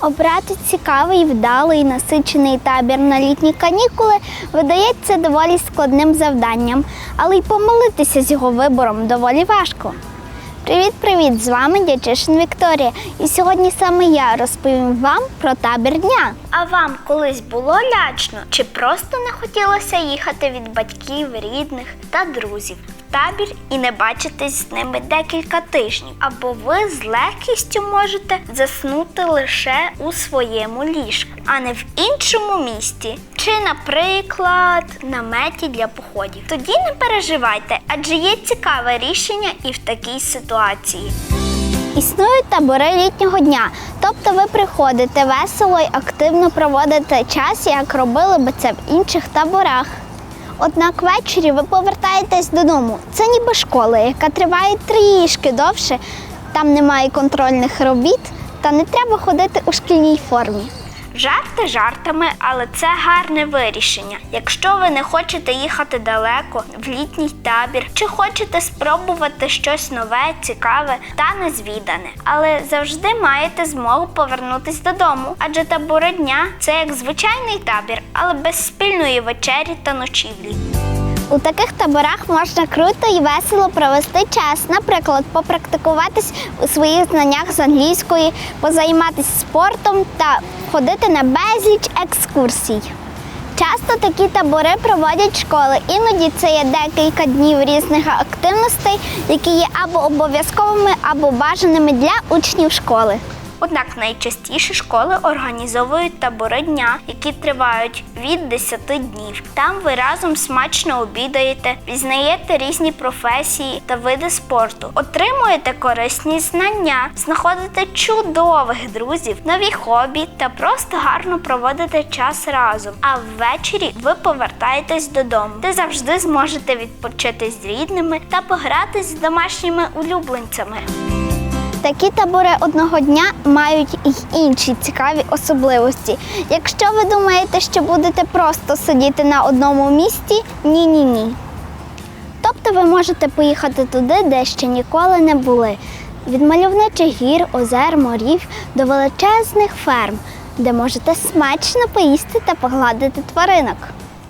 Обрати цікавий, вдалий, насичений табір на літні канікули видається доволі складним завданням, але й помилитися з його вибором доволі важко. Привіт-привіт! З вами Дячишин Вікторія. І сьогодні саме я розповім вам про табір дня. А вам колись було лячно чи просто не хотілося їхати від батьків, рідних та друзів табір і не бачитись з ними декілька тижнів? Або ви з легкістю можете заснути лише у своєму ліжку, а не в іншому місті. Чи, наприклад, наметі для походів. Тоді не переживайте, адже є цікаве рішення і в такій ситуації. Існують табори літнього дня, тобто ви приходите весело і активно проводите час, як робили би це в інших таборах. Однак ввечері ви повертаєтесь додому. Це ніби школа, яка триває трішки довше. Там немає контрольних робіт та не треба ходити у шкільній формі. Жарти жартами, але це гарне вирішення. Якщо ви не хочете їхати далеко в літній табір, чи хочете спробувати щось нове, цікаве та незвідане, але завжди маєте змогу повернутись додому, адже табори дня це як звичайний табір, але без спільної вечері та ночівлі. У таких таборах можна круто і весело провести час, наприклад, попрактикуватись у своїх знаннях з англійської, позайматися спортом та ходити на безліч екскурсій. Часто такі табори проводять школи. Іноді це є декілька днів різних активностей, які є або обов'язковими, або бажаними для учнів школи. Однак найчастіше школи організовують табори дня, які тривають від 10 днів. Там ви разом смачно обідаєте, пізнаєте різні професії та види спорту, отримуєте корисні знання, знаходите чудових друзів, нові хобі та просто гарно проводите час разом. А ввечері ви повертаєтесь додому, де завжди зможете відпочити з рідними та погратись з домашніми улюбленцями. Такі табори одного дня мають і інші цікаві особливості. Якщо ви думаєте, що будете просто сидіти на одному місці, ні, ні, ні. Тобто ви можете поїхати туди, де ще ніколи не були. Від мальовничих гір, озер, морів до величезних ферм, де можете смачно поїсти та погладити тваринок.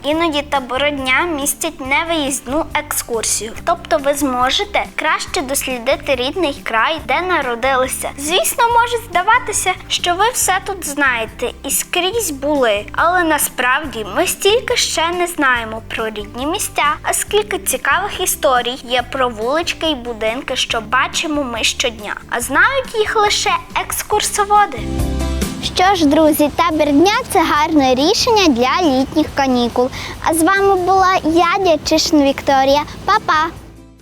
Іноді табори дня містять невиїзну екскурсію, тобто ви зможете краще дослідити рідний край, де народилися. Звісно, може здаватися, що ви все тут знаєте і скрізь були, але насправді ми стільки ще не знаємо про рідні місця, а скільки цікавих історій є про вулички й будинки, що бачимо ми щодня, а знають їх лише екскурсоводи. Що ж, друзі, табір дня це гарне рішення для літніх канікул. А з вами була я, Дячишин Вікторія. Па-па!